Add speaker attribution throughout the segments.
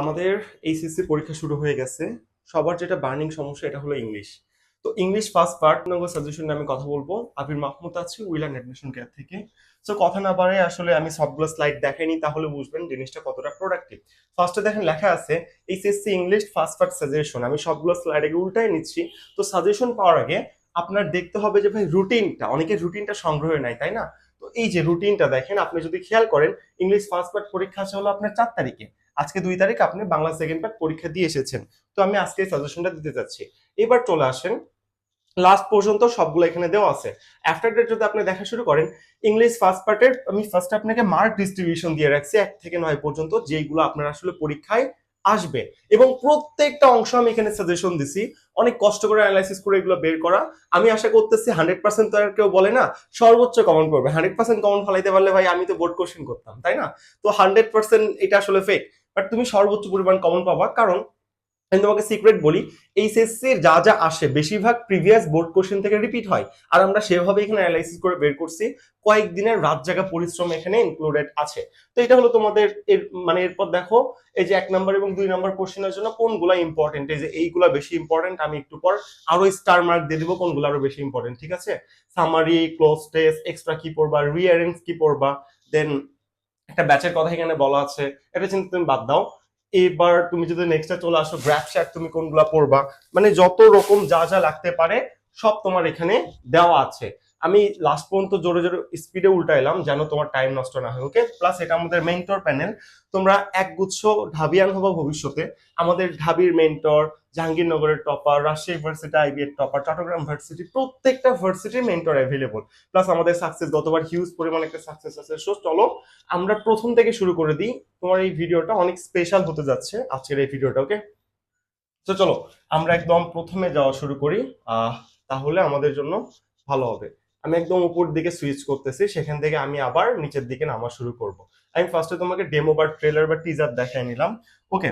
Speaker 1: আমাদের এইচএসসি পরীক্ষা শুরু হয়ে গেছে। সবার যেটা বার্নিং সমস্যা, এটা হলো ইংলিশ তো English first part number suggestion নিয়ে আমি কথা বলব। আবির মাহমুদ আছি উইলান অ্যাডমিশন কেয়ার থেকে। সো কথা না বাড়ে আসলে আমি সবগুলো স্লাইড দেখাইনি, তাহলে বুঝবেন জিনিসটা কতটা প্রোডাক্টিভ ফার্স্টে দেখেন লেখা আছে HSC English first part suggestion আমি সবগুলো স্লাইড আগে উল্টাই নিচ্ছি। তো সাজেশন পাওয়ার আগে আপনার দেখতে হবে যে ভাই রুটিনটা অনেকের রুটিনটা সংগ্রহে নাই, তাই না? তো এই যে রুটিনটা দেখেন, আপনি যদি খেয়াল করেন ইংলিশ ফার্স্ট পার্ট পরীক্ষা আছে হলো আপনার চার তারিখে। আজকে দুই তারিখ আপনি বাংলা সেকেন্ড পার্ট পরীক্ষা দিয়ে এসেছেন। তো আমি আজকে সাজেশনটা দিতে যাচ্ছি এবার চলে আসেন লাস্ট পর্যন্ত সবগুলো এখানে দেওয়া আছে। আফটার ডেট যদি আপনি দেখা শুরু করেন ইংলিশ ফার্স্ট পার্টের আমি ফার্স্ট আপনাকে মার্ক ডিস্ট্রিবিউশন দিয়ে রাখছি, এক থেকে নয় পর্যন্ত যেইগুলো আপনার আসলে পরীক্ষায় আসবে। এবং প্রত্যেকটা অংশ আমি এখানে সাজেশন দিছি। অনেক কষ্ট করে অ্যানালাইসিস করে এগুলো বের করা। আমি আশা করতেছি হান্ড্রেড পার্সেন্ট তো আর কেউ বলে না, সর্বোচ্চ কমন করবে। হান্ড্রেড পার্সেন্ট কমন ফলাইতে পারলে ভাই আমি তো বোর্ড কোশ্চেন করতাম, তাই না? তো হান্ড্রেড পার্সেন্ট এটা আসলে ফেক বাট তুমি সর্বোচ্চ পরিমাণ কমন পাবা। কারণ আমি তোমাকে সিক্রেট বলি এইচএসসি যা যা আসে, বেশিরভাগ প্রিভিয়াস বোর্ড কোশ্চেন থেকে রিপিট হয়। আর আমরা সেভাবে এখানে অ্যানালাইসিস করে বের করছি, কয়েকদিনের রাত জাগা পরিশ্রম এখানে ইনক্লুডেড আছে। তো এটা হলো তোমাদের এর মানে এরপর দেখো, এই যে এক নম্বর এবং দুই নম্বর কোশ্চেনের জন্য কোনগুলা ইম্পর্টেন্ট এই যে এইগুলা বেশি ইম্পর্টেন্ট আমি একটু পর আরও স্টার মার্ক দিয়ে দিব কোনগুলো আরও বেশি ইম্পর্টেন্ট ঠিক আছে? সামারি ক্লোজ টেস্ট এক্সট্রা কি পড়বা রিয়ারেন্স কি পড়বা দেন একটা ব্যাচের কথা এখানে বলা আছে। এটা চিন্তা তুমি বাদ দাও। এবার তুমি যদি নেক্সটে চলে আসো গ্র্যাপ শ্যাট তুমি কোনগুলা পড়বা মানে যত রকম যা যা লাগতে পারে, সব তোমার এখানে দেওয়া আছে। আমি লাস্ট পর্যন্ত জোরে জোরে স্পিডে উল্টাইলাম যেন তোমার টাইম নষ্ট না হয় ওকে প্লাস এটা আমাদের মেন্টর প্যানেল তোমরা একগুচ্ছ ঢাবিয়ান হবা ভবিষ্যতে। আমাদের ঢাবির মেন্টর জাহাঙ্গীরনগরের টপার রাজশাহী ইউনিভার্সিটি আইবি এর টপার চট্টগ্রাম ভার্সিটি প্রত্যেকটা ভার্সিটির মেন্টর অ্যাভেলেবল প্লাস আমাদের সাকসেস গতবার হিউজ পরিমাণ একটা সাকসেস আছে। সো চলো, আমরা প্রথম থেকে শুরু করে দিই। তোমার এই ভিডিওটা অনেক স্পেশাল হতে যাচ্ছে আজকের এই ভিডিওটা ওকে তো চলো, আমরা একদম প্রথমে যাওয়া শুরু করি। তাহলে আমাদের জন্য ভালো হবে। আমি একদম উপর দিকে সুইচ করতেছি, সেখান থেকে আমি আবার নিচের দিকে নামা শুরু করব। আমি ফার্স্টে তোমাকে ডেমো বা ট্রেলার বা টিজার দেখায় নিলাম ওকে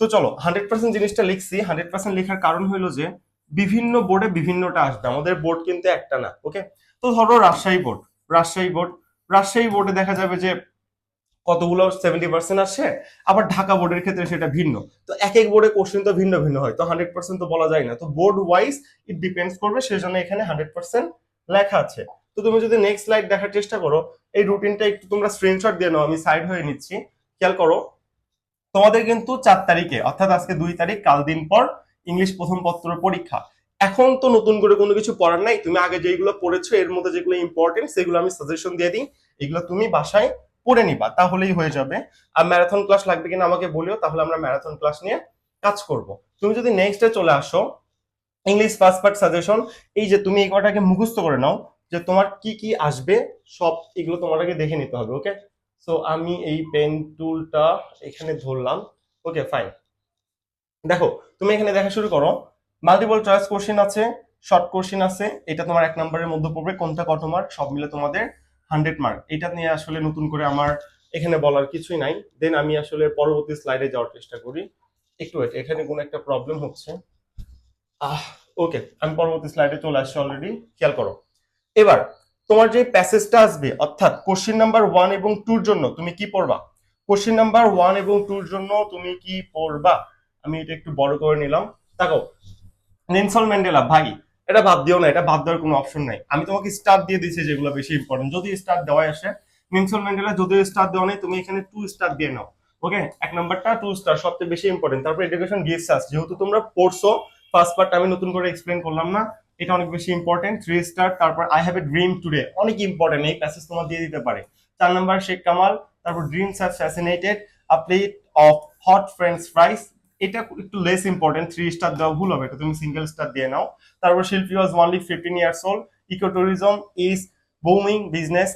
Speaker 1: তো চলো হান্ড্রেড পার্সেন্ট জিনিসটা লিখছি। হান্ড্রেড পার্সেন্ট লেখার কারণ হলো যে, বিভিন্ন বোর্ডে বিভিন্নটা আসবে। আমাদের বোর্ড কিন্তু একটা না ওকে তো ধরো রাজশাহী বোর্ড রাজশাহী বোর্ড রাজশাহী বোর্ডে দেখা যাবে যে, কতগুলো সেভেন্টি পার্সেন্ট আসে, আবার ঢাকা বোর্ডের ক্ষেত্রে সেটা ভিন্ন। তো এক এক বোর্ডে কোশ্চেন তো ভিন্ন ভিন্ন হয়, তো হান্ড্রেড পার্সেন্ট তো বলা যায় না। তো বোর্ড ওয়াইজ ইট ডিপেন্ডস করবে, সেজন্য এখানে হান্ড্রেড পার্সেন্ট লেখা আছে। তো তুমি যদি নেক্সট স্লাইড দেখার চেষ্টা করো, এই রুটিনটা একটু তোমরা স্ক্রিনশট দিয়ে নাও, আমি সাইড হয়ে নিচ্ছি। খেয়াল করো তোমাদের কিন্তু চার তারিখে, অর্থাৎ আজকে দুই তারিখ, কাল দিন পর ইংলিশ প্রথম পত্র পরীক্ষা। এখন তো নতুন করে কোনো কিছু পড়ার নাই। তুমি আগে যেগুলো পড়েছো, এর মধ্যে যেগুলো ইম্পর্টেন্ট সেগুলো আমি সাজেশন দিয়ে দিই। এগুলো তুমি বাসায় পড়ে নিবা, তাহলেই হয়ে যাবে। আর ম্যারাথন ক্লাস লাগবে কিনা আমাকে বলিও, তাহলে আমরা ম্যারাথন ক্লাস নিয়ে কাজ করব। তুমি যদি নেক্সটে চলে আসো ইংলিশ ফার্স্ট পার্ট সাজেশন এই যে তুমি এই কটাকে মুখস্থ করে নাও, যে তোমার কি কি আসবে, সব এগুলো আগে দেখে নিতে হবে ওকে সো আমি এই পেন টুলটা এখানে ধরলাম। ওকে ফাইন দেখো তুমি এখানে দেখা শুরু করো। মাল্টিপল চয়েস কোশ্চেন আছে শর্ট কোশ্চেন আছে এটা তোমার এক নম্বরের মধ্যে পড়বে কোনটা কত মার্ক সব মিলে তোমাদের হান্ড্রেড মার্ক এটা নিয়ে আসলে নতুন করে আমার এখানে বলার কিছুই নাই। দেন আমি আসলে পরবর্তী স্লাইডে যাওয়ার চেষ্টা করি। একটু wait, এখানে কোনো একটা প্রবলেম হচ্ছে। আহ ওকে আমি পরবর্তী স্লাইডে চলে আসছি অলরেডি খেয়াল করো। এবার তোমার যে প্যাসেজটা আসবে, অর্থাৎ কোশ্চেন নাম্বার ওয়ান এবং টুর জন্য তুমি কি পড়বা? কোশ্চেন নাম্বার ওয়ান এবং টুর জন্য তুমি কি পড়বা? আমি এটা একটু বড় করে নিলাম। দেখো নেনসল ম্যান্ডেলা ভাই, এটা ভাব দিও না, এটা ভাব দেওয়ার কোনো অপশন নাই। আমি তোমাকে স্টার দিয়ে দিয়েছি যেগুলো বেশি ইম্পর্টেন্ট যদি স্টার দেওয়াই আসে নেনসল ম্যান্ডেলা যদিও স্টার দেওয়া নেই, তুমি এখানে টু স্টার দিয়ে নাও। ওকে এক নাম্বারটা টু স্টার সবচেয়ে বেশি ইম্পর্টেন্ট তারপর এডুকেশন গিফটস যেহেতু তোমরা পড়ছো ফার্স্ট পার্ট আমি নতুন করে এক্সপ্লেন করলাম না। এটা অনেক বেশি ইম্পর্টেন্ট থ্রি স্টার তারপর I have a dream today অনেক ইম্পর্টেন্ট এই প্যাসেজ তোমার দিয়ে দিতে পারে। চার নাম্বার, শেখ কামাল, তারপর dreams R fascinated a plate of hot French fries এটা একটু লেস ইম্পর্টেন্ট থ্রি স্টার দেওয়া ভুল হবে, এটা তুমি সিঙ্গেল স্টার দিয়ে নাও। তারপর Shilpi was only fifteen years old eco tourism is booming business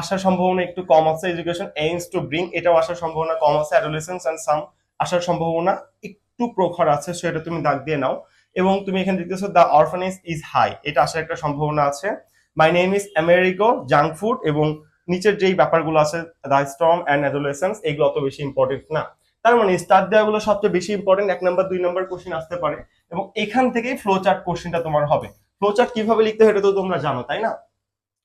Speaker 1: আসার সম্ভাবনা একটু কম আছে এডুকেশন এইমস টু ব্রিং এটাও আসার সম্ভাবনা কম আছে অ্যাডোলেসেন্স অ্যান্ড সাম আসার সম্ভাবনা একটু প্রখর আছে, সেটা তুমি দাগ দিয়ে নাও। এবং তুমি এখানে দেখতেছো দ্য অরফানেজ ইজ হাই এটা আসার একটা সম্ভাবনা আছে। My name is Americo junk food এবং নিচের যেই ব্যাপারগুলো আছে দ্য স্ট্রং অ্যান্ড অ্যাডোলেসেন্স এগুলো অত বেশি ইম্পর্টেন্ট না। তার মানে স্টার দেওয়াগুলো সবচেয়ে বেশি ইম্পর্টেন্ট এক নাম্বার দুই নাম্বার কোশ্চেন আসতে পারে। এবং এখান থেকেই ফ্লো চার্ট কোশ্চেনটা তোমার হবে। ফ্লো চার্ট কীভাবে লিখতে হয় এটা তো তোমরা জানো, তাই না?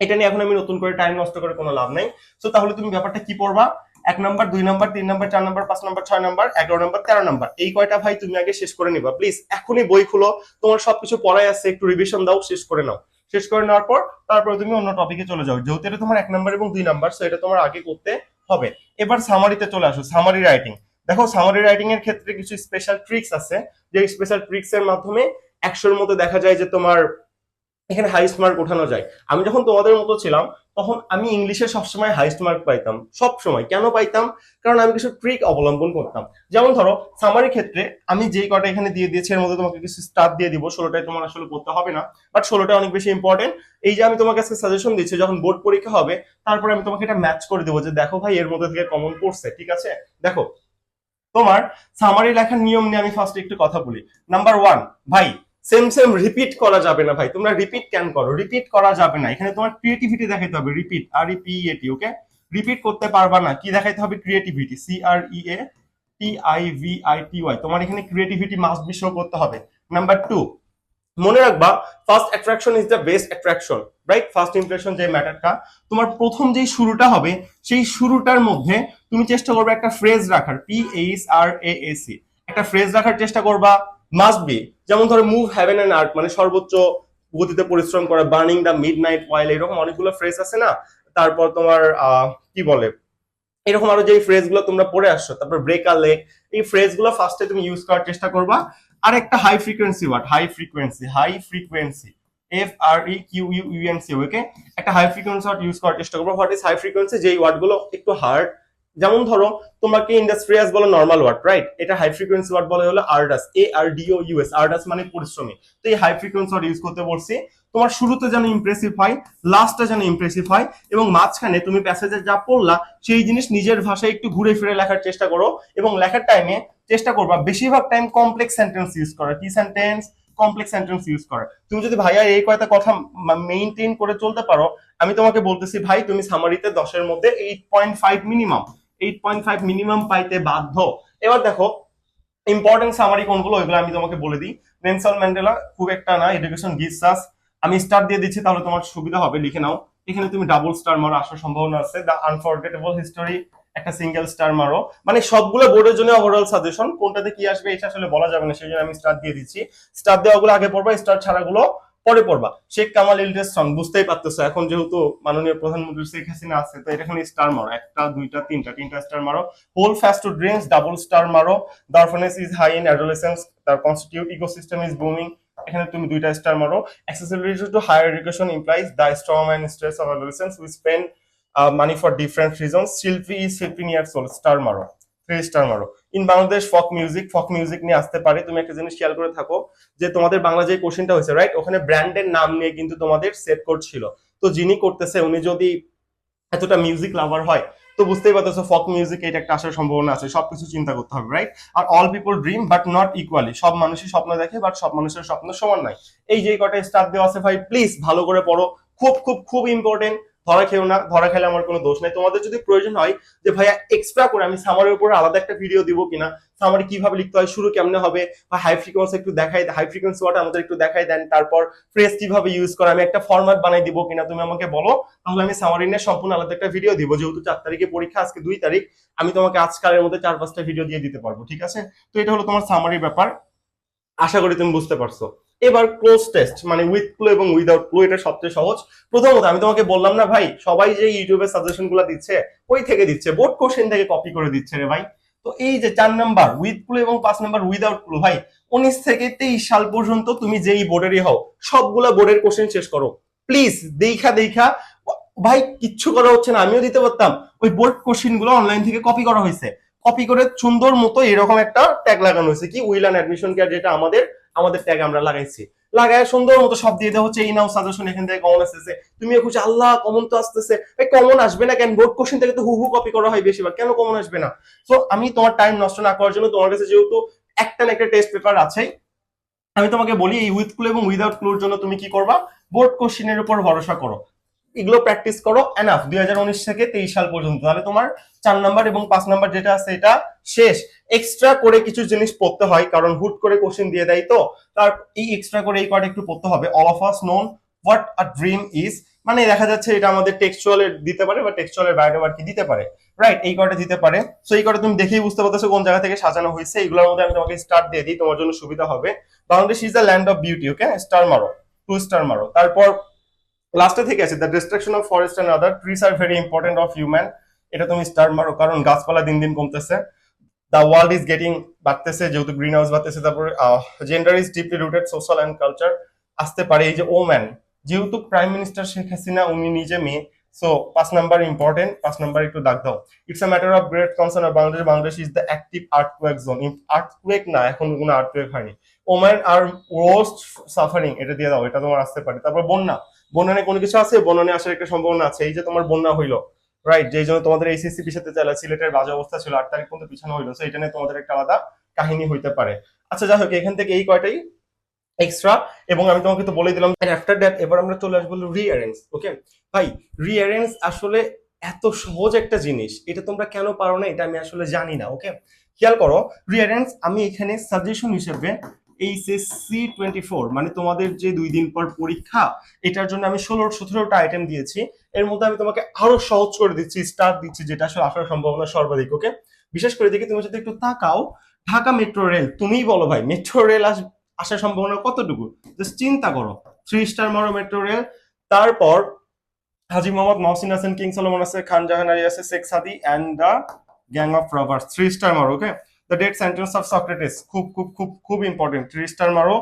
Speaker 1: এটা নিয়ে এখন আমি নতুন করে টাইম নষ্ট করে কোনো লাভ নাই। সো তাহলে তুমি ব্যাপারটা কি পড়বা? এক নম্বর, দুই নম্বর, তিন নম্বর, চার নম্বর, পাঁচ নম্বর, ছয় নম্বর, এগারো নম্বর, তেরো নাম্বার। এই কয়টা ভাই তুমি আগে শেষ করে নিবা প্লিজ এখনই বই খুলো, তোমার সবকিছু পড়াই আছে, একটু রিভিশন দাও, শেষ করে নাও। শেষ করে নেওয়ার পর তারপরে তুমি অন্য টপিকে চলে যাও। যেহেতু এটা তোমার এক নম্বর এবং দুই নাম্বার সো এটা তোমার আগে করতে হবে। এবার সামারিতে চলে আসো সামারি রাইটিং দেখো সামারি রাইটিং এর ক্ষেত্রে কিছু স্পেশাল ট্রিক্স আছে, যে স্পেশাল ট্রিক্স এর মাধ্যমে একশোর মধ্যে দেখা যায় যে তোমার এখানে হাইস্ট মার্ক ওঠানো যায়। আমি যখন তোমাদের মতো ছিলাম তখন আমি ইংলিশে সবসময় হাইস্ট মার্ক পাইতাম সব সময় কেন পাইতাম? কারণ আমি কিছু ট্রিক অবলম্বন করতাম। যেমন ধরো সামারি ক্ষেত্রে আমি যেই কটা এখানে দিয়ে দিয়েছি, এর মধ্যে তোমাকে কিছু স্টাফ দিয়ে দিব, ষোলোটাই তোমার আসলে পড়তে হবে না। বাট ষোলোটা অনেক বেশি ইম্পর্টেন্ট এই যে আমি তোমাকে আজকে সাজেশন দিচ্ছি, যখন বোর্ড পরীক্ষা হবে, তারপরে আমি তোমাকে এটা ম্যাচ করে দেবো যে দেখো ভাই, এর মধ্যে থেকে কমন পড়ছে ঠিক আছে? দেখো, তোমার সামারি লেখার নিয়ম নিয়ে আমি ফার্স্ট একটু কথা বলি। নাম্বার ওয়ান ভাই সেম সেম রিপিট করা যাবে না ভাই। তোমরা রিপিট ক্যান করো? রিপিট করা যাবে না। এখানে তোমার ক্রিয়েটিভিটি দেখাইতে হবে। রিপিট আর ই পি এটি ওকে রিপিট করতে পারবা না। কি দেখাইতে হবে? Creativity C R E A T I V I T Y তোমার এখানে ক্রিয়েটিভিটি মাস্ট বি শো করতে হবে। নাম্বার টু মনে রাখবা first attraction is the best attraction right first impression যে ম্যাটারটা তোমার প্রথম যেই শুরুটা হবে, সেই শুরুটার মধ্যে তুমি চেষ্টা করবে একটা ফ্রেজ রাখার P H R A C একটা ফ্রেজ রাখার চেষ্টা করবা মাস্ট বি যেমন ধরো মুভ হ্যাভেন অ্যান্ড আর্ট মানে সর্বোচ্চ গতিতে পরিশ্রম করা বার্নিং দ্য মিড নাইট ওয়াইল এরকম অনেকগুলো ফ্রেজ আছে না? তারপর তোমার কি বলে? এরকম আরও যে ফ্রেজগুলো তোমরা পড়ে আসছো, তারপর ব্রেক আর লেক এই ফ্রেজগুলো ফার্স্টে তুমি ইউজ করার চেষ্টা করবা। আর একটা high frequency word high frequency high frequency F R E Q U UN C okay একটা হাই ফ্রিকোয়েন্সি ওয়ার্ড ইউজ করার চেষ্টা করব। হোয়াট ইজ হাই ফ্রিকোয়েন্সি যেই ওয়ার্ডগুলো একটু হার্ড যেমন ধরো, তোমাকে ইন্ডাস্ট্রিয়াস বলো নর্মাল ওয়ার্ড রাইট এটা হাই ফ্রিকোয়েন্সি ওয়ার্ড বলে হলো আর্ডাস এ আর ডি ও ইউএস আর্ডাস মানে পরিশ্রমী। তো এই হাই ফ্রিকোয়েন্সি ওয়ার্ড ইউজ করতে বলছি, তোমার শুরুতে যেন ইমপ্রেসিভ হয় লাস্টটা যেন ইমপ্রেসিভ হয়, এবং মাঝখানে তুমি প্যাসেজে যা পড়লা, সেই জিনিস নিজের ভাষায় একটু ঘুরে ফিরে লেখার চেষ্টা করো, এবং লেখার টাইমে চেষ্টা করবা, বেশিরভাগ টাইম কমপ্লেক্স সেন্টেন্স ইউজ করা। কি সেন্টেন্স কমপ্লেক্স সেন্টেন্স ইউজ করা। তুমি যদি ভাইয়া এই কয়টা কথা মেইনটেইন করে চলতে পারো, আমি তোমাকে বলতেছি, ভাই, তুমি সামারিতে দশের মধ্যে eight point five minimum eight point five minimum পাইতে বাধ্য। এবার দেখো ইম্পর্টেন্ট সামারি কোনগুলো, ওইগুলো আমি তোমাকে বলে দিই। নেলসন ম্যান্ডেলা খুব একটা না এডুকেশন গিসাস আমি স্টার দিয়ে দিচ্ছি, তাহলে তোমার সুবিধা হবে, লিখে নাও। এখানে তুমি ডাবল স্টার মারো, আসার সম্ভাবনা আছে। দ্য আনফরগেটেবল হিস্টোরি একটা সিঙ্গেল স্টার মারো। মানে সবগুলো বোর্ডের জন্য ওভারঅল সাজেশন কোনটাতে কি আসবে, এটা আসলে বলা যাবে না, সেই জন্য আমি স্টার দিয়ে দিচ্ছি। স্টার দেওয়াগুলো আগে পড়বা স্টার ছাড়াগুলো পরে পড়বা। শেখ কামাল ইলডেস সন বুঝতেই পারতেছো এখন যেহেতু মাননীয় প্রধানমন্ত্রী শেখ হাসিনা আছে তো এখানে স্টার মারো। একটা দুইটা তিনটা তিনটা স্টার মারো। Whole first two drinks double star মারো। দারফানেস ইজ হাই ইন অ্যাডোলেসেন্স তার কনস্টিটিউট ইকোসিস্টেম ইজ বুমিং এখানে তুমি দুইটা স্টার মারো। To higher education implies the storm and stress of adolescents who spend uh, money for different reasons. Shilpi is 15 years old, star মারো। Three star মারো। In Bangladesh folk music folk music নিয়ে আসতে পারে। তুমি একটা জিনিস খেয়াল করে থাকো যে তোমাদের বাংলা যে কোশ্চেনটা হয়েছে রাইট ওখানে ব্র্যান্ডের নাম নিয়ে কিন্তু তোমাদের সেট করছিল তো যিনি করতেছে, উনি যদি এতটা মিউজিক লাভার হয়, তো বুঝতেই পারতেছো ফক মিউজিক এটা একটা আসার সম্ভাবনা আছে। সবকিছু চিন্তা করতে হবে right R all people dream but not equally সব মানুষই স্বপ্ন দেখে বাট সব মানুষের স্বপ্ন সমান নাই এই যে কটা স্টার দেওয়া আছে ভাই প্লিজ ভালো করে পড়ো। খুব খুব খুব ইম্পর্টেন্ট ধরা খেও না, ধরা খেলে আমার কোনো দোষ নাই। তোমাদের যদি প্রয়োজন হয় যে, ভাইয়া এক্সট্রা করে আমি সামারের উপর আলাদা একটা ভিডিও দিব কিনা সামারি কীভাবে লিখতে হয়, শুরু কেমনে হবে, বা হাই ফ্রিকোয়েন্সি একটু দেখাই হাই ফ্রিকোয়েন্সি ওয়াটা আমাদের একটু দেখাই দেন, তারপর ফ্রেস কীভাবে ইউজ করা, আমি একটা ফরম্যাট বানাই দিব কিনা, তুমি আমাকে বলো, তাহলে আমি সামারি নিয়ে সম্পূর্ণ আলাদা একটা ভিডিও দিব। যেহেতু চার তারিখে পরীক্ষা, আজকে দুই তারিখ, আমি তোমাকে আজকালের মধ্যে চার পাঁচটা ভিডিও দিয়ে দিতে পারব, ঠিক আছে? তো এটা হলো তোমার সামারি ব্যাপার। আশা করি তুমি বুঝতে পারছ। এবার ক্লোজ টেস্ট মানে উইথ ক্লু এবং উইদাউট ক্লু এটা সবচেয়ে সহজ। প্রথমত, আমি তোমাকে বললাম না ভাই, সবাই যে ইউটিউবে সাজেশনগুলো দিচ্ছে, ওই থেকে দিচ্ছে বোর্ড কোশ্চেন থেকে কপি করে দিচ্ছে রে ভাই। তো এই যে চার নাম্বার উইথ ক্লু এবং পাঁচ নাম্বার উইদাউট ক্লু ভাই, উনিশ থেকে তেইশ সাল পর্যন্ত তুমি যেই বোর্ডেরই হও, সবগুলা বোর্ডের কোশ্চেন শেষ করো। প্লিজ দেখা দেখা, ভাই, কিচ্ছু করা হচ্ছে না, আমিও দিতে পারতাম। ওই বোর্ড কোশ্চেনগুলো অনলাইন থেকে কপি করা হয়েছে। কপি করে সুন্দর মতো এরকম একটা ট্যাগ লাগানো হয়েছে, কি উইল অ্যান্ড অ্যাডমিশন কেয়ার যেটা আমাদের আমাদের ট্যাগ আমরা লাগাইছি। লাগায় সুন্দর মতো সব দিয়ে দেওয়া হচ্ছে, এই নাও সাজেশন এখান থেকে কমন আসতেছে তুমি খুশি, আল্লাহ কমন তো আসতেছে। ভাই কমন আসবে না কেন? বোর্ড কোশ্চেন থেকে তো হু হু কপি করা হয় বেশিরভাগ কেন কমন আসবে না? তো আমি তোমার টাইম নষ্ট না করার জন্য তোমার কাছে যেহেতু একটা না একটা টেস্ট পেপার আছেই, আমি তোমাকে বলি, এই উইথ ক্লু এবং উইদাউট ক্লুর জন্য তুমি কি করবা? বোর্ড কোশ্চেনের উপর ভরসা করো। এগুলো প্র্যাকটিস করো এনাফ দুই হাজার উনিশ থেকে তেইশ সাল পর্যন্ত। তাহলে তোমার চার নাম্বার এবং পাঁচ নাম্বার যেটা আছে, এটা শেষ। এক্সট্রা করে কিছু জিনিস পড়তে হয়, কারণ হুট করে কোশ্চেন দিয়ে দেয় তো। তার এই এক্সট্রা করে এই কয়টা একটু পড়তে হবে। All of us known what a dream is মানে দেখা যাচ্ছে এটা আমাদের টেক্সচুয়ালের দিতে পারে বা টেক্সচুয়ালের বায়োডোবার কি দিতে পারে। রাইট এই কয়টা দিতে পারে। সো এই কয়টা তুমি দেখেই বুঝতে পারতেছো কোন জায়গা থেকে সাজানো হয়েছে। এগুলোর মধ্যে আমি তোমাকে স্টার দিয়ে দিই, তোমার জন্য সুবিধা হবে। Bangladesh is the land of beauty okay star মারো। টু স্টার মারো। তারপর লাস্টে থেকে আছে the destruction of forest and other trees are very important of human এটা তুমি স্টার মারো, কারণ গাছপালা দিন দিন কমতেছে। দ্য ওয়ার্ল্ড ইজ গেটিং বাড়তেছে, যেহেতু গ্রিন হাউস বাড়তেছে, তারপরে gender is deeply rooted social and culture আসতে পারে। এই যে ওম্যান যেহেতু প্রাইম মিনিস্টার শেখ হাসিনা, উনি নিজে মেয়ে সো পাঁচ নাম্বার ইম্পর্টেন্ট পাঁচ নাম্বার একটু দাগ দাও। It's a matter of great concern of Bangladesh Bangladesh is the active earthquake zone earthquake না, এখন কোনো আর্থকুয়েক হয়নি। ওম্যান আর রোস্ট সাফারিং এটা দিয়ে দাও, এটা তোমার আসতে পারে। তারপর বন্যা বন্যা নিয়ে কোনো কিছু আছে? বন্যা আসার একটা সম্ভাবনা আছে। এই যে তোমার বন্যা হইল রাইট যেই জন্য তোমাদের এইচএসসি পিছাতে চাইলে সিলেটের বাজে অবস্থা ছিল, আট তারিখ পর্যন্ত পিছানো হইল। সো এটা নিয়ে তোমাদের একটা আলাদা কাহিনী হইতে পারে। আচ্ছা যাই হোক, এখান থেকে এই কয়টাই এক্সট্রা এবং আমি তোমাকে তো বলে দিলাম আফটার দ্যাট এবার আমরা চলে আসব রিঅ্যারেঞ্জ ওকে ভাই রিঅ্যারেঞ্জ আসলে এত সহজ একটা জিনিস। এটা তোমরা কেন পারো না, এটা আমি আসলে জানি না ওকে খেয়াল করো রিঅ্যারেঞ্জ আমি এখানে সাজেশন হিসেবে এইচএসসি টোয়েন্টি ফোর মানে তোমাদের যে দুই দিন পর পরীক্ষা, এটার জন্য আমি ষোলো, সতেরোটা আইটেম দিয়েছি। এর মধ্যে আমি তোমাকে আরও সহজ করে দিচ্ছি স্টার দিচ্ছি, যেটা আসলে আসার সম্ভাবনা সর্বাধিক ওকে বিশেষ করে দেখি তুমি যদি একটু তাকাও। ঢাকা মেট্রো রেল তুমিই বলো ভাই মেট্রো রেল আস, আসার সম্ভাবনা কতটুকু? জাস্ট চিন্তা করো। থ্রি স্টার মারো মেট্রো রেল তারপর হাজি মোহাম্মদ মহসিন হাসান, কিং সালমান আছে, খান জাহান আলী আছে, Sheikh Saadi and the gang of robbers three star মারো okay the death sentence of Socrates খুব খুব খুব খুব ইম্পর্টেন্ট থ্রি স্টার মারো।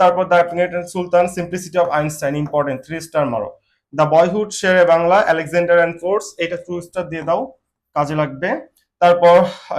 Speaker 1: তারপর the Sultan simplicity of Einstein important three star মারো। The boyhood Shere Bangla Alexander and force এটা two star দিয়ে দাও, কাজে লাগবে। তারপর,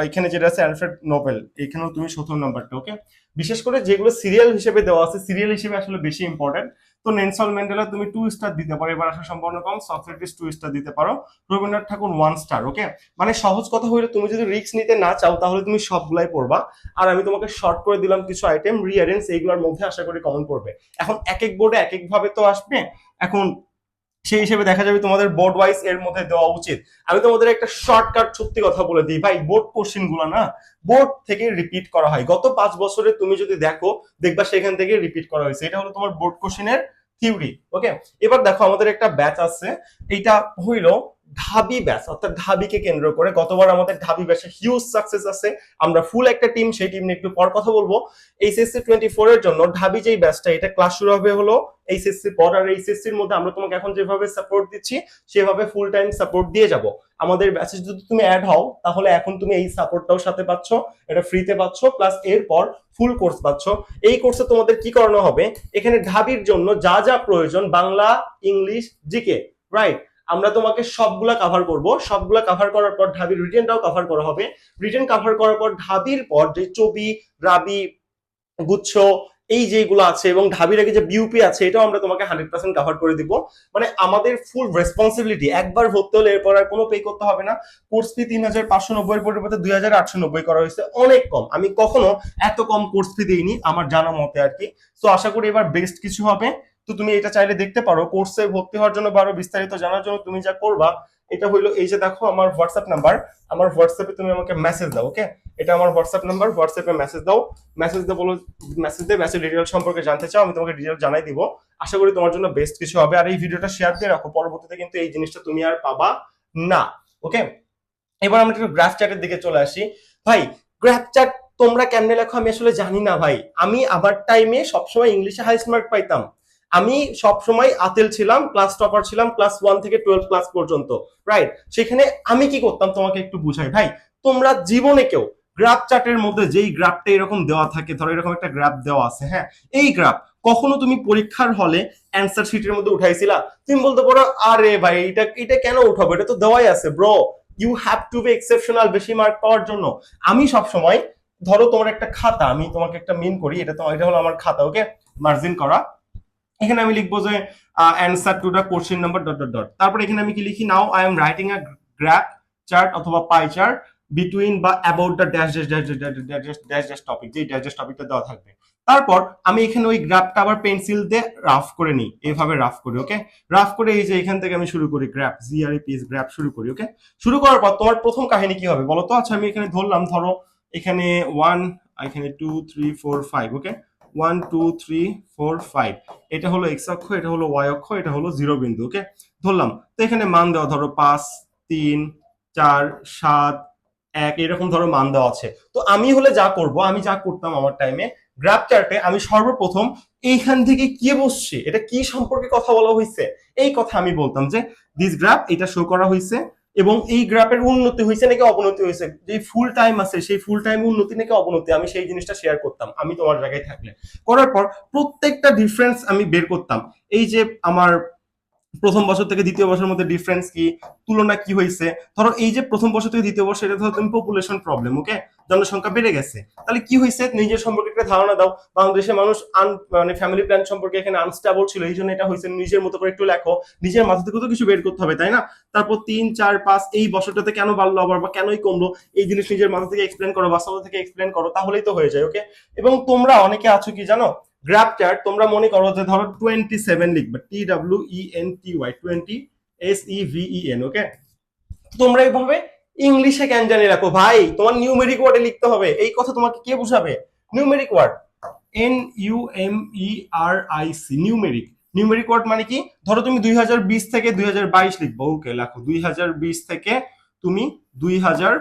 Speaker 1: এখানে যেটা আছে অ্যালফ্রেড নোবেল এখানেও তুমি সতেরো নাম্বারটা ওকে বিশেষ করে যেগুলো সিরিয়াল হিসেবে দেওয়া আছে সিরিয়াল হিসেবে আসলে বেশি ইম্পর্টেন্ট তো নেনসল ম্যান্ডেলা তুমি টু স্টার দিতে পারো, এবার আসার সম্ভাবনা কম সক্রেটিস টু স্টার দিতে পারো Rabindranath Tagore one star okay মানে সহজ কথা হইলে, তুমি যদি রিস্ক নিতে না চাও, তাহলে তুমি সবগুলাই পড়বা। আর আমি তোমাকে শর্ট করে দিলাম কিছু আইটেম রিয়ারেন্স এইগুলোর মধ্যে আশা করি কমন পড়বে। এখন এক এক বোর্ডে এক এক ভাবে তো আসবে, এখন সেই হিসেবে দেখা যাবে তোমাদের বোর্ড ওয়াইজ এর মধ্যে দেওয়া উচিত। আমি তোমাদের একটা শর্টকাট সত্যি কথা বলে দিই। ভাই বোর্ড কোশ্চেনগুলো না বোর্ড থেকে রিপিট করা হয়। গত পাঁচ বছরে তুমি যদি দেখো, দেখবা সেখান থেকে রিপিট করা হয়েছে। এটা হলো তোমার বোর্ড কোশ্চেনের থিওরি ওকে এবার দেখো, আমাদের একটা ব্যাচ আছে। এইটা হইল ঢাবি ব্যাস, অর্থাৎ ঢাবিকে কেন্দ্র করে গতবার আমাদের ঢাবি ব্যাচে হিউজ সাকসেস আছে। আমরা ফুল একটা টিম সেই টিম নিয়ে একটু পর কথা বলব। এইচএসসি টোয়েন্টি ফোর এর জন্য ঢাবি যেই ব্যাচটা, এটা ক্লাস শুরু হবে হলো এইচএসসি পর, আর এইচএসসির মধ্যে আমরা তোমাকে এখন যেভাবে সাপোর্ট দিচ্ছি, সেভাবে ফুল টাইম সাপোর্ট দিয়ে যাব। আমাদের ব্যাচে যদি তুমি অ্যাড হও, তাহলে এখন তুমি এই সাপোর্টটাও সাথে পাচ্ছ, এটা ফ্রিতে পাচ্ছ প্লাস এরপর ফুল কোর্স পাচ্ছ। এই কোর্সে তোমাদের কি করানো হবে? এখানে ঢাবির জন্য যা যা প্রয়োজন, বাংলা, ইংলিশ জিকে রাইট আমরা তোমাকে সবগুলা কাভার করব। সবগুলা কাভার করার পর ঢাবির রিটেনটাও কাভার করা হবে। রিটেন কাভার করার পর ঢাবির পর যে চবি রাবি, গুচ্ছ, এই যেগুলো আছে এবং ঢাবির আগে যে বিউপি আছে, এটাও আমরা তোমাকে হান্ড্রেড পার্সেন্ট কাভার করে দিব। মানে আমাদের ফুল রেসপন্সিবিলিটি একবার ভর্তি হলে এরপর আর কোনো পে করতে হবে না। কোর্স ফি তিন হাজার পাঁচশো নব্বই পরিবর্তে দুই হাজার আটশো নব্বই করা হয়েছে। অনেক কম। আমি কখনো এত কম কোর্স ফি দিইনি, আমার জানা মতে আর কি। তো আশা করি এবার বেস্ট কিছু হবে। তো তুমি এটা চাইলে দেখতে পারো কোর্সে ভর্তি হওয়ার জন্য বা আরও বিস্তারিত জানার জন্য তুমি যা করবা, এটা হইল এই যে দেখো আমার হোয়াটসঅ্যাপ নাম্বার আমার হোয়াটসঅ্যাপে তুমি আমাকে মেসেজ দাও ওকে এটা আমার হোয়াটসঅ্যাপ নাম্বার হোয়াটসঅ্যাপে মেসেজ দাও মেসেজ দিয়ে বলো মেসেজ দিয়ে মেসেজ ডিটেল সম্পর্কে জানতে চাও, আমি তোমাকে ডিটেল জানাই দিব। আশা করি তোমার জন্য বেস্ট কিছু হবে। আর এই ভিডিওটা শেয়ার দিয়ে রাখো, পরবর্তীতে কিন্তু এই জিনিসটা তুমি আর পাবা না ওকে এবার আমরা একটু গ্রাফ চ্যাটের দিকে চলে আসি। ভাই গ্রাফ চ্যাট তোমরা কেমনে লেখো আমি আসলে জানি না ভাই। আমি আমার টাইমে সবসময় ইংলিশে হাই মার্ক পাইতাম। আমি সবসময় আতেল ছিলাম ক্লাস টপার ছিলাম ক্লাস ওয়ান থেকে টুয়েলভ ক্লাস পর্যন্ত রাইট সেখানে আমি কি করতাম তোমাকে একটু বুঝাই। ভাই, তোমরা জীবনে কেউ গ্রাফ চার্টের মধ্যে যেই গ্রাফটা এরকম দেওয়া থাকে, ধরো এরকম একটা গ্রাফ দেওয়া আছে হ্যাঁ? এই গ্রাফ কখনো তুমি পরীক্ষার হলে অ্যান্সার শিটের মধ্যে উঠাইছিলা? তুমি বলতে পারো, আরে ভাই এটা এটা কেন উঠাবো? এটা তো দেওয়াই আছে bro you have to be exceptional বেশি মার্ক পাওয়ার জন্য। আমি সব সময় ধরো তোমার একটা খাতা, আমি তোমাকে একটা মিন করি, এটা তোমার, এটা হলো আমার খাতা ওকে মার্জিন করা। এখানে আমি লিখব যে answer to the question number dot dot dot তারপর এখানে আমি কি লিখি? Now I am writing a graph chart অথবা পাই চার্ট বিটুইন বা about the dash dash dash dash dash dash topic যে ড্যাশ ড্যাশ টপিকটা দেওয়া থাকবে। তারপর আমি এখানে ওই গ্রাফটা আবার পেন্সিল দিয়ে রাফ করে নিই। এইভাবে রাফ করি ওকে রাফ করে এই যে এখান থেকে আমি শুরু করি গ্রাফ জিআরই পিএস গ্রাফ শুরু করি ওকে শুরু করার পর তোমার প্রথম কাহিনী কি হবে বলো তো? আচ্ছা আমি এখানে ধরলাম, ধরো এখানে ওয়ান এখানে two three four five okay one two three four five এটা হলো এক্স অক্ষ, এটা হলো ওয়াই অক্ষ, এটা হলো জিরো বিন্দু ওকে ধরলাম। তো এখানে মান দেওয়া, ধরো পাঁচ, তিন, চার, সাত, এক, এরকম ধরো মান দেওয়া আছে। তো আমি হলে যা করব, আমি যা করতাম আমার টাইমে গ্রাফ চার্টে আমি সর্বপ্রথম এইখান থেকে কি বসছে, এটা কি সম্পর্কে কথা বলা হয়েছে এই কথা আমি বলতাম যে দিস গ্রাফ এটা শো করা হয়েছে এবং এই গ্রাফের উন্নতি হয়েছে নাকি অবনতি হয়েছে? যে ফুল টাইম আছে, সেই ফুল টাইম উন্নতি নাকি অবনতি? আমি সেই জিনিসটা শেয়ার করতাম, আমি তোমার জায়গায় থাকলে। করার পর প্রত্যেকটা ডিফারেন্স আমি বের করতাম। এই যে আমার প্রথম বছর থেকে দ্বিতীয় বছরের মধ্যে ডিফারেন্স কি, তুলনা কি হয়েছে ধরো এই যে প্রথম বছর থেকে দ্বিতীয় বছর, এটা ধরো তুমি পপুলেশন প্রবলেম ওকে জনসংখ্যা বেড়ে গেছে। তাহলে কি হয়েছে নিজের সম্পর্কে একটা ধারণা দাও। বাংলাদেশের মানুষ আন মানে ফ্যামিলি প্ল্যান সম্পর্কে এখানে আনস্টেবল ছিল, এই জন্য এটা হয়েছে নিজের মতো করে একটু লেখো। নিজের মাথা থেকে তো কিছু বের করতে হবে, তাই না? তারপর তিন, চার, পাঁচ, এই বছরটাতে কেন বাড়লো আবার বা কেনই কমলো? এই জিনিস নিজের মাথা থেকে এক্সপ্লেন করো বাস্তবতা থেকে এক্সপ্লেন করো, তাহলেই তো হয়ে যায় ওকে এবং তোমরা অনেকে আছো কি জানো? গ্রাফ চার্ট তোমরা মনে করো যে ধরো টোয়েন্টি সেভেন লিখবে T W E N T Y twenty S E V E N okay তোমরা এইভাবে ইংলিশে কেন জানি রাখো? ভাই, তোমার নিউমেরিক ওয়ার্ডে লিখতে হবে, এই কথা তোমাকে কে বুঝাবে? Numeric word N U M E R I C numeric numeric word মানে কি? ধরো তুমি দুই হাজার বিশ থেকে দুই হাজার বাইশ লিখব ওকে লেখো দুই হাজার বিশ থেকে তুমি দুই হাজার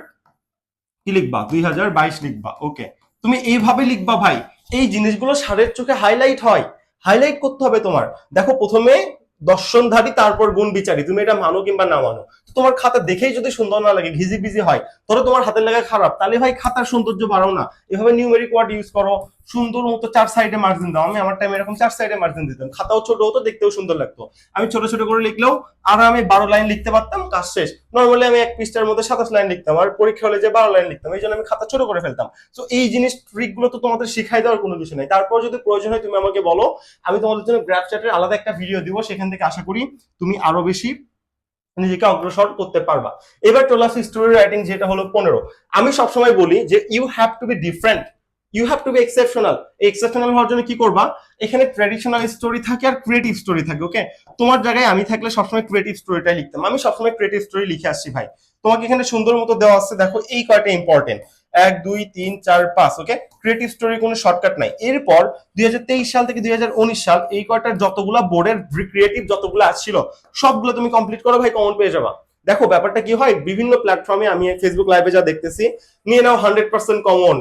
Speaker 1: কি লিখবা? দুই হাজার বাইশ লিখবা ওকে তুমি এইভাবে লিখবা ভাই এই জিনিসগুলো সারের চোখে হাইলাইট হয়। হাইলাইট করতে হবে তোমার। দেখো, প্রথমে দর্শনধারী, তারপর গুণ বিচারী তুমি এটা মানো কিংবা না মানো। তোমার খাতা দেখেই যদি সুন্দর না লাগে ঘিজি ভিজি হয়, ধরো তোমার হাতের লেখা খারাপ, তাহলে ভাই খাতার সৌন্দর্য বাড়াও না। এভাবে নিউমেরিক ওয়ার্ড ইউজ করো সুন্দর মতো চার সাইডে মার্জিন দাও। আমি আমার টাইমে এরকম চার সাইডে মার্জিন দিতাম। খাতাও ছোট হতো, দেখতেও সুন্দর লাগতো। আমি ছোট ছোট করে লিখলেও আর আমি বারো লাইন লিখতে পারতাম, কাজ শেষ। নর্মালি আমি এক পৃষ্ঠার মধ্যে সাতাশ লাইন লিখতাম আর পরীক্ষা হলে যে বারো লাইন লিখতাম এই জন্য আমি খাতা ছোট করে ফেলতাম। তো এই জিনিস ট্রিকগুলো তো তোমাদের শিখাই দেওয়ার কোনো কিছু নাই। তারপর যদি প্রয়োজন হয় তুমি আমাকে বলো। আমি তোমাদের জন্য গ্রাফ চ্যাটের আলাদা একটা ভিডিও দিব। সেখান থেকে আশা করি তুমি আরও বেশি নিজেকে অগ্রসর করতে পারবা। এবার চলে আসি স্টোরি রাইটিং যেটা হলো পনেরো। আমি সবসময় বলি যে you have to be different you have to be exceptional exceptional হওয়ার জন্য কি করবা? এখানে ট্র্যাডিশনাল স্টোরি থাকে আর ক্রিয়েটিভ স্টোরি থাকে ওকে তোমার জায়গায় আমি থাকলে সবসময় ক্রিয়েটিভ স্টোরিটা লিখতাম। আমি সবসময় ক্রিয়েটিভ স্টোরি লিখে আসছি ভাই। তোমাকে এখানে সুন্দর মতো দেওয়া আছে, দেখো এই কয়টা ইম্পর্টেন্ট এক, দুই, তিন, চার, পাঁচ ওকে ক্রিয়েটিভ স্টোরি কোনো শর্টকাট নাই। এরপর দুই হাজার তেইশ সাল থেকে দুই হাজার উনিশ সাল এই কয়টার যতগুলা বোর্ডের ক্রিয়েটিভ যতগুলো আসছিল, সবগুলো তুমি কমপ্লিট করো ভাই কমন পেয়ে যাবা। দেখো, ব্যাপারটা কি হয়? বিভিন্ন প্ল্যাটফর্মে আমি ফেসবুক লাইভে যা দেখতেছি, নিয়ে নাও হান্ড্রেড পার্সেন্ট কমন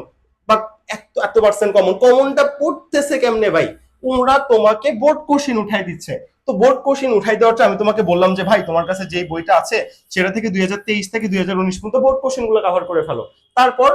Speaker 1: এত এত পার্সেন্ট কমন কমনটা পড়তেছে কেমনে ভাই? ওরা তোমাকে বোর্ড উঠাই দিচ্ছে। তো বোর্ড উঠাই দেওয়াটা আমি তোমাকে বললাম যে, ভাই, তোমার কাছে যে বইটা আছে, সেটা থেকে দুই থেকে দুই পর্যন্ত বোর্ডগুলো কভার করে ফেলো। তারপর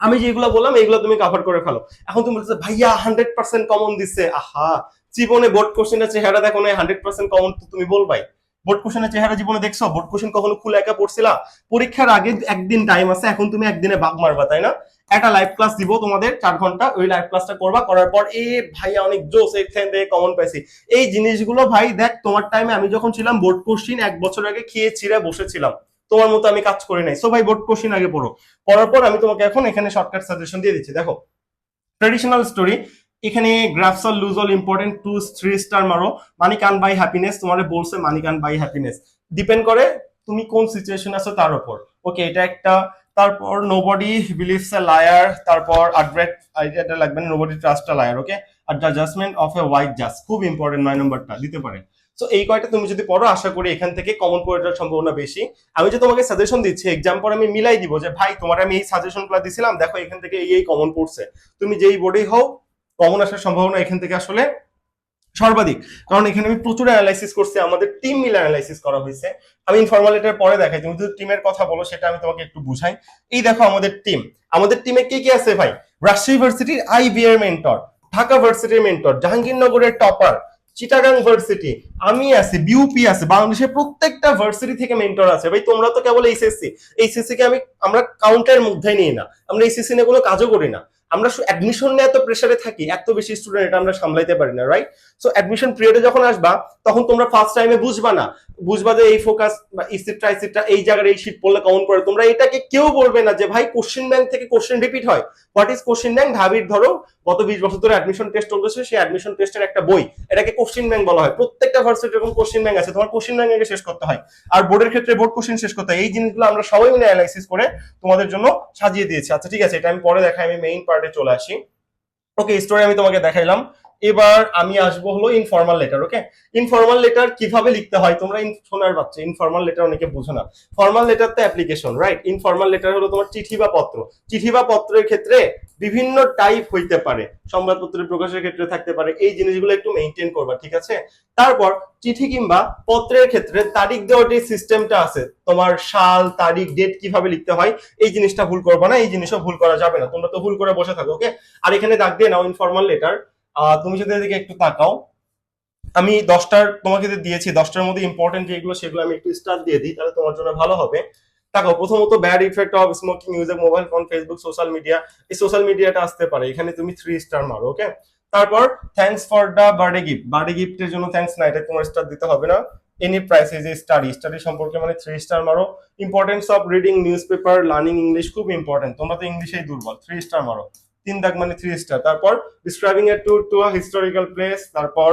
Speaker 1: আমি যেগুলো বললাম এইগুলো তুমি কভার করে ফেলো। এখন তুমি বলছো ভাইয়া হান্ড্রেড পার্সেন্ট কমন দিচ্ছে। আহা! জীবনে বোর্ড কোশ্চেনের চেহারা দেখো না হান্ড্রেড পার্সেন্ট কমন তো তুমি বলবাই। বোর্ড কোশ্চেনের চেহারা জীবনে দেখছ? বোর্ড কোশ্চেন কখনো খুলে একা পড়ছিলা? পরীক্ষার আগে একদিন টাইম আছে, এখন তুমি একদিনে বাগ মারবা, তাই না? একটা লাইভ ক্লাস দিব তোমাদের, চার ঘণ্টা ওই লাইভ ক্লাসটা করবা, করার পর, এ ভাইয়া অনেক জোস এখান থেকে কমন পাইছি। এই জিনিসগুলো ভাই, দেখ, তোমার টাইমে আমি যখন ছিলাম বোর্ড কোশ্চিন এক বছর আগে খেয়ে ছিঁড়ে বসেছিলাম। তোমার মতো আমি কাজ করি নাই। সো ভাই বোর্ড কোশ্চিন আগে পড়ো। পড়ার পর আমি তোমাকে এখন এখানে শর্টকাট সাজেশন দিয়ে দিচ্ছি। দেখো ট্রেডিশনাল স্টোরি এখানে graphs all lose all important two three star মারো। মানি কান বাই হ্যাপিনেস তোমার বলছে মানি কান বাই হ্যাপিনেস ডিপেন্ড করে তুমি কোন সিচুয়েশন আছো তার উপর। ওকে এটা একটা তারপর নোবডি বিলিভস এ লায়ার তারপর আড্রেট আইডিয়াটা লাগবে nobody trust liar okay R the judgement of a white জাজ খুব ইম্পর্টেন্ট নয় নম্বরটা দিতে পারে সো এই কয়টা তুমি যদি পড়ো, আশা করি এখান থেকে কমন পড়ে সম্ভাবনা বেশি। আমি যে তোমাকে সাজেশন দিচ্ছি এক্সাম পর আমি মিলাই দিব যে, ভাই, তোমার আমি এই সাজেশনগুলো দিছিলাম, দেখো এখান থেকে এই এই কমন পড়ছে। তুমি যেই বোর্ডেই হও কমন আসার সম্ভাবনা এখান থেকে আসলে সর্বাধিক। কারণ এখানে আমি প্রচুর অ্যানালাইসিস করছি, আমাদের টিম মিলে অ্যানালাইসিস করা হয়েছে। আমি ইনফরমালিটার পরে দেখাই, তুমি যদি টিমের কথা বলো, সেটা আমি তোমাকে একটু বুঝাই। এই দেখো আমাদের টিম আমাদের টিমে কে কে আছে ভাই? রাজশাহী ইউনিভার্সিটির আইবিএর মেন্টর ঢাকা ভার্সিটির মেন্টর জাহাঙ্গীরনগরের টপার চিটাগাং ভার্সিটি আমি আছি বিউপি আছে, বাংলাদেশের প্রত্যেকটা ভার্সিটি থেকে মেন্টর আছে। ভাই, তোমরা তো কেবল এইচএসসি এইচএসসি কে আমি, আমরা কাউন্টের মধ্যে নিই না। আমরা এইচএসসি নিয়ে কোনো কাজও করি না। আমরা অ্যাডমিশন নিয়ে এত প্রেসারে থাকি, এত বেশি স্টুডেন্ট এটা আমরা সামলাইতে পারি না রাইট সো অ্যাডমিশন পিরিয়ডে যখন আসবা, তখন তোমরা ফার্স্ট টাইমে বুঝবা না বুঝবা যে এই ফোকাস বা ইসিটটা ইসিটটা এই জায়গার এই শীট পড়লে কমন পড়ে তোমরা এটাকে কেউ বলবে না যে, ভাই কোশ্চেন ব্যাংক থেকে কোশ্চেন রিপিট হয়। হোয়াট ইজ কোশ্চেন ব্যাংক ঢাবির ধরো, গত বিশ বছর ধরে অ্যাডমিশন টেস্ট চলতেছে, সেই অ্যাডমিশন টেস্টের একটা বই। এটাকে কোশ্চেন ব্যাংক বলা হয়। প্রত্যেকটা ভার্সিটি এরকম কোশ্চেন ব্যাংক আছে। তোমার কোশ্চেন ব্যাংক শেষ করতে হয়। আর বোর্ডের ক্ষেত্রে বোর্ড কোশ্চেন শেষ করতে হয়। এই জিনিসগুলো আমরা সবাই মিলে অ্যানালাইসিস করে তোমাদের জন্য সাজিয়ে দিয়েছি। আচ্ছা ঠিক আছে, এটা আমি পরে দেখাই। আমি মেইন পার্টে চলে আসি। ওকে স্টোরি আমি তোমাকে দেখাইলাম। এবার আমি আসব হলো informal letter okay informal letter কীভাবে লিখতে হয়? তোমরা শোনার বাচ্চা ইনফর্মাল লেটার অনেকে বোঝো না। ফর্মাল লেটার তো অ্যাপ্লিকেশন রাইট ইনফর্মাল লেটার হলো তোমার চিঠি বা পত্র। চিঠি বা পত্রের ক্ষেত্রে বিভিন্ন টাইপ হইতে পারে। সংবাদপত্রের প্রকাশের ক্ষেত্রে থাকতে পারে। এই জিনিসগুলো একটু মেনটেন করবা, ঠিক আছে? তারপর চিঠি কিংবা পত্রের ক্ষেত্রে তারিখ দেওয়ার যে সিস্টেমটা আছে, তোমার সাল, তারিখ ডেট কীভাবে লিখতে হয়, এই জিনিসটা ভুল করবা না, এই জিনিসও ভুল করা যাবে না। তোমরা তো ভুল করে বসে থাকো ওকে আর এখানে দাগ দিয়ে নাও ইনফর্মাল লেটার তুমি যদি এদিকে একটু তাকাও, আমি দশটার, তোমাকে যে দিয়েছি, দশটার মধ্যে ইম্পর্টেন্ট যেগুলো, সেগুলো আমি একটু স্টার দিয়ে দিই, তাহলে তোমার জন্য ভালো হবে। দেখো প্রথমত bad effect of smoking use mobile phone Facebook social media এই সোশ্যাল মিডিয়াটা আসতে পারে। এখানে তুমি থ্রি স্টার মারো ওকে তারপর thanks for the birthday gift birthday গিফটের জন্য থ্যাঙ্কস না, এটা তোমার স্টার দিতে হবে না। Any price is study study সম্পর্কে মানে থ্রি স্টার মারো। Importance of reading news paper learning English খুব ইম্পর্টেন্ট তোমরা তো ইংলিশেই দুর্বল। থ্রি স্টার মারো। তিন দাগ মানে থ্রি স্টার তারপর describing a tour to a historical place তারপর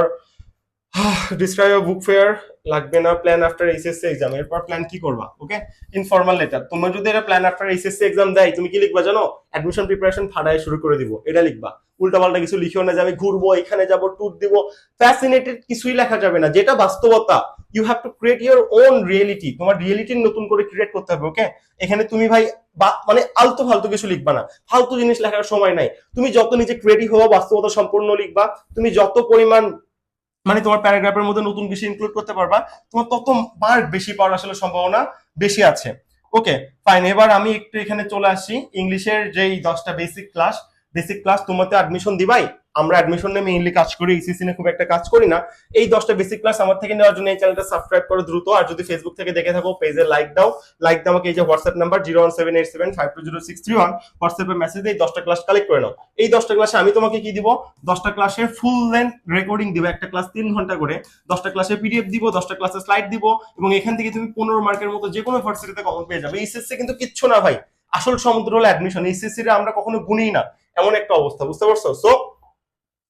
Speaker 1: ডিসক্রাইব বুক ফেয়ার লাগবে না প্ল্যান আফটার এইচএসসি এক্সাম এরপর প্ল্যান কি করবা ওকে ইনফর্মাল লেটার তোমার যদি এটা প্ল্যান আফটার এইচএসসি এক্সাম দেয়, তুমি কি লিখবা জানো? অ্যাডমিশন প্রিপারেশন ফাড়ায় শুরু করে দিব, এটা লিখবা। উল্টাপাল্টা কিছু লিখিও না যে আমি ঘুরবো, এখানে যাব ট্যুর দিব। ফ্যাসিনেটেড কিছুই লেখা যাবে না, যেটা বাস্তবতা you have to create your own reality তোমার রিয়েলিটি নতুন করে ক্রিয়েট করতে হবে ওকে এখানে তুমি ভাই মানে আলতু ফালতু কিছু লিখবা না। ফালতু জিনিস লেখার সময় নাই। তুমি যত নিজে ক্রিয়েটিভ হওয়া বাস্তবতা সম্পূর্ণ লিখবা, তুমি যত পরিমাণ মানে তোমার প্যারাগ্রাফের মধ্যে নতুন কিছু ইনক্লুড করতে পারবা, তোমার তত মার্ক বেশি পাওয়ার আসলে সম্ভাবনা বেশি আছে। ওকে ফাইন এবার আমি একটু এখানে চলে আসি। ইংলিশের যেই দশটা বেসিক ক্লাস বেসিক ক্লাস তোমাতে অ্যাডমিশন দিবাই। আমরা অ্যাডমিশন নিয়ে মেইনলি কাজ করি ইসিসি নিয়ে খুব একটা কাজ করি না। এই দশটা বেসিক ক্লাস আমার থেকে নেওয়ার জন্য এই চ্যানেলটা সাবস্ক্রাইব করো দ্রুত। আর যদি ফেসবুক থেকে দেখে থাকো পেজে লাইক দাও। লাইক দাও আমাকে এই যে WhatsApp number zero one seven eight seven five two zero six three one হোয়াটসঅ্যাপে মেসেজ এই দশটা ক্লাস কালেক্ট করে নাও। এই দশটা ক্লাসে আমি তোমাকে কি দিব? দশটা ক্লাসের ফুল লেন্থ রেকর্ডিং দিব, একটা ক্লাস তিন ঘণ্টা করে। দশটা ক্লাসে পিডিএফ দিব, দশটা ক্লাসে স্লাইড দিব। এবং এখান থেকে তুমি পনেরো মার্কের মতো যে কোনো ভার্সিটিতে কমন পেয়ে যাবে। এইচএসসি কিন্তু কিচ্ছু না ভাই। আসল সমুদ্র হলো অ্যাডমিশন এইচএসসি রে আমরা কখনো গুনেই না। এমন একটা অবস্থা, বুঝতে পারছ? সো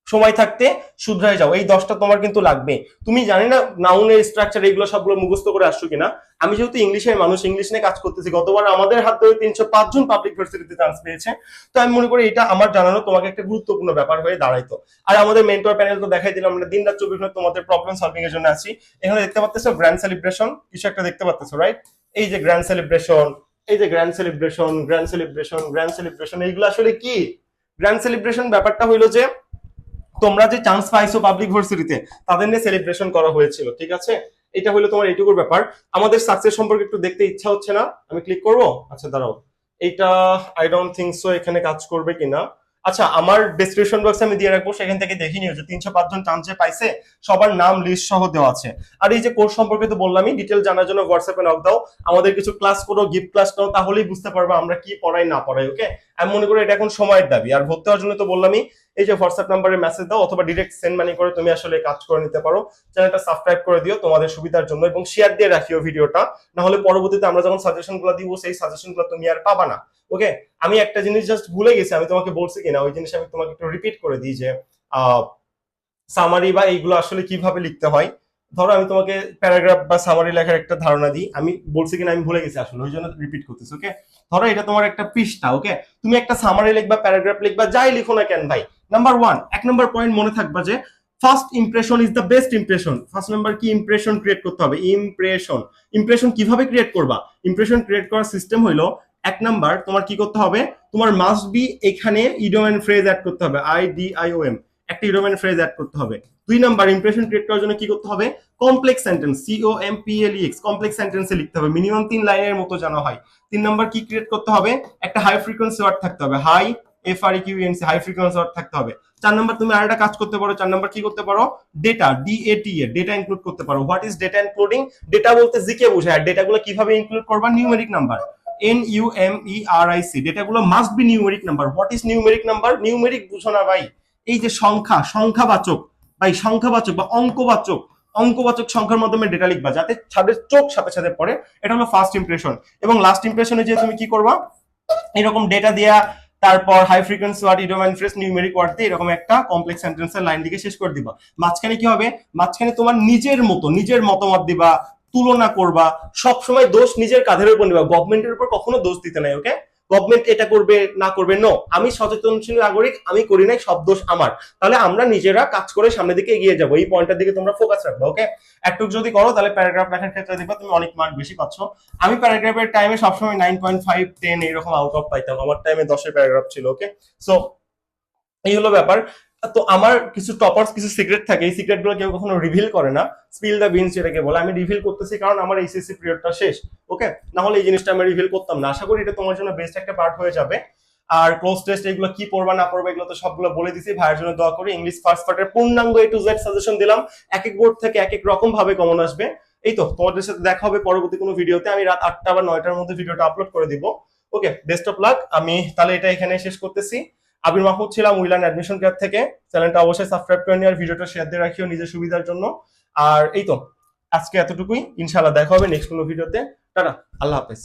Speaker 1: সময় থাকতে শুধরাই যাও। এই দশটা তোমার কিন্তু লাগবে। তুমি জানি না নাউনের স্ট্রাকচার এগুলো সবগুলো মুখস্থ করে আসছো কিনা। আমি যেহেতু ইংলিশের মানুষ, ইংলিশ নিয়ে কাজ করতেছি, গতবার আমাদের হাত ধরে তিনশো পাঁচজন পাবলিক ভার্সিটিতে চান্স পেয়েছে। তো আমি মনে করি এটা আমার জানানো তোমাকে একটা গুরুত্বপূর্ণ ব্যাপার হয়ে দাঁড়াইতো আর আমাদের মেন্টর প্যানেল তো দেখাই দিলাম, আমরা দিন রাত চব্বিশ ঘণ্টা তোমাদের প্রবলেম সলভিং এর জন্য আছি। এখানে দেখতে পাচ্ছ গ্র্যান্ড সেলিব্রেশন কিছু একটা দেখতে পাচ্ছ রাইট এই যে গ্র্যান্ড সেলিব্রেশন এই যে grand celebration grand celebration grand celebration এইগুলো আসলে কি? গ্র্যান্ড সেলিব্রেশন ব্যাপারটা হইল যে, তোমরা যে চান্স পাইছো পাবলিক ভার্সিটিতে তাদের নিয়ে সেলিব্রেশন করা হয়েছিল, ঠিক আছে? এটা হলো তোমার এইটুকুর ব্যাপার। আমাদের সাকসেস সম্পর্কে একটু দেখতে ইচ্ছা হচ্ছে না? আমি ক্লিক করব? আচ্ছা দাঁড়াও। এটা আই ডোন্ট থিংক সো এখানে কাজ করবে কিনা? আচ্ছা আমার ডিসক্রিপশন বক্সে আমি দিয়ে রাখব, সেখান থেকে দেখে নিও যে তিনশো পাঁচজন চান্সে পাইছে, সবার নাম লিস্ট সহ দেওয়া আছে। আর এই যে কোর্স সম্পর্কে তো বললামই ডিটেল জানার জন্য হোয়াটসঅ্যাপে নক দাও। আমাদের কিছু ক্লাস করো গিফট ক্লাস করো তাহলেই বুঝতে পারব আমরা কি পড়াই, না পড়াই ওকে আমি মনে করি এটা এখন সময়ের দাবি। আর ভর্তি হওয়ার জন্য তো বললামই, এই যে হোয়াটসঅ্যাপ নাম্বারে মেসেজ দাও অথবা ডিরেক্ট সেন্ড মানি করে তুমি আসলে কাজ করে নিতে পারো। চ্যানেলটা সাবস্ক্রাইব করে দিও তোমাদের সুবিধার জন্য এবং শেয়ার দিয়ে রাখিও ভিডিওটা না হলে পরবর্তীতে আমরা যখন সাজেশনগুলো দিব, সেই সাজেশনগুলো তুমি আর পাবা না। ওকে আমি একটা জিনিস জাস্ট ভুলে গেছি, আমি তোমাকে বলছি কিনা? ওই জিনিস আমি তোমাকে একটু রিপিট করে দিই যে সামারি বা এইগুলো আসলে কীভাবে লিখতে হয়? ধরো আমি তোমাকে প্যারাগ্রাফ বা সামারি লেখার একটা ধারণা দিই। আমি বলছি কিনা আমি ভুলে গেছি আসলে, ওই জন্য রিপিট করতেছি ওকে ধরো এটা তোমার একটা পৃষ্ঠা ওকে তুমি একটা সামারি লিখবা প্যারাগ্রাফ লিখবা, যাই লিখো না কেন ভাই। নাম্বার ওয়ান এক নম্বর পয়েন্ট মনে থাকবা যে first impression is the best impression first number কি ইমপ্রেশন ক্রিয়েট করতে হবে? ইমপ্রেশন ইমপ্রেশন কীভাবে ক্রিয়েট করবা? ইমপ্রেশন ক্রিয়েট করার সিস্টেম হইল, এক নাম্বার তোমার কি করতে হবে? তোমার মাস্ট বি এখানে ইডোমেন ফ্রেজ অ্যাড করতে হবে। I D I O M একটা ইডোমেন ফ্রেজ অ্যাড করতে হবে। দুই নাম্বার ইমপ্রেশন ক্রিয়েট করার জন্য কি করতে হবে? Complex sentence C O M P L X complex সেন্টেন্সে লিখতে হবে। মিনিমাম তিন লাইনের মতো জানা হয়। তিন নাম্বার কি ক্রিয়েট করতে হবে? একটা হাই ফ্রিকোয়েন্সি ওয়ার্ড থাকতে হবে। High F R Q N C high frequency word থাকতে হবে। চার নাম্বার তুমি আরেকটা কাজ করতে পারো। চার নাম্বার কি করতে পারো? Data D A T A data include করতে পারো। What is data including data বলতে জিকে বোঝায়। আর ডেটাগুলো কীভাবে ইনক্লুড করবা? Numeric number N U M E R I C ডেটাগুলো must be numeric number what is numeric number numeric বুঝো না ভাই। এই যে সংখ্যা, সংখ্যাবাচক। ভাই সংখ্যাবাচক বা অঙ্কবাচক অঙ্কবাচক সংখ্যার মাধ্যমে ডেটা লিখবা, যাতে ছাদের চোখ সাথে সাথে পড়ে। এটা হলো ফার্স্ট ইমপ্রেশন এবং লাস্ট ইমপ্রেশনে যে তুমি কি করবা? এরকম ডেটা দেয়া, তারপর high frequency word idiom phrase numeric word দিয়ে এরকম একটা কমপ্লেক্স সেন্টেন্সের লাইন দিকে শেষ করে দিবা। মাঝখানে কি হবে? মাঝখানে তোমার নিজের মতো, নিজের মতামত দিবা, তুলনা করবা সব সময় দোষ নিজের কাঁধের উপর নিবা। গভর্নমেন্টের উপর কখনো দোষ দিতে নাই ওকে গভর্নমেন্ট এটা করবে, না করবে নো আমি সচেতনশীল নাগরিক, আমি করি নাই, সব দোষ আমার। তাহলে আমরা নিজেরা কাজ করে সামনের দিকে এগিয়ে যাব। এই পয়েন্টের দিকে তোমরা ফোকাস রাখবে ওকে একটু যদি করো, তাহলে প্যারাগ্রাফ লেখার ক্ষেত্রে দেখবে তুমি অনেক মার্ক বেশি পাচ্ছ। আমি প্যারাগ্রাফের টাইমে সবসময় নাইন পয়েন্ট ফাইভ টেন এইরকম আউট অফ পাইতাম। আমার টাইমে দশের প্যারাগ্রাফ ছিল ওকে সো এই হলো ব্যাপার। তো আমার কিছু টপার্স কিছু সিক্রেট থাকে, এই সিক্রেটগুলো কেউ কখনো রিভিল করে না। স্পিল দ্য বিনস যেটাকে বলে, আমি রিভিল করতেছি কারণ আমার এইচএসসি পিরিয়ডটা শেষ ওকে না হলে এই জিনিসটা আমি রিভিল করতাম না। আশা করি এটা তোমার জন্য বেস্ট একটা পার্ট হয়ে যাবে। আর ক্লোজ টেস্ট এগুলো কি পড়বা, না পড়বা, এগুলো তো সবগুলো বলে দিছি, ভাইয়ের জন্য দোয়া করি। ইংলিশ ফার্স্ট পার্টের পূর্ণাঙ্গ এ টু জেড সাজেশন দিলাম। এক এক বোর্ড থেকে এক এক রকম ভাবে কমন আসবে। এই তো, তোমাদের সাথে দেখা হবে পরবর্তী কোনো ভিডিওতে আমি রাত আটটা বা নয়টার মধ্যে ভিডিওটা আপলোড করে দিব ওকে বেস্ট অফ লাক আমি তাহলে এটা এখানে শেষ করতেছি। আবির মাহমুদ ছিলাম উইলান অ্যাডমিশন ক্যাপ থেকে। চ্যানেলটা অবশ্যই সাবস্ক্রাইব করে নিয়ে আর ভিডিওটা শেয়ার দিয়ে রাখিও নিজের সুবিধার জন্য। আর এই তো, আজকে এতটুকুই। ইনশাআল্লাহ দেখা হবে নেক্সট কোনো ভিডিওতে। টাটা, আল্লাহ হাফেজ।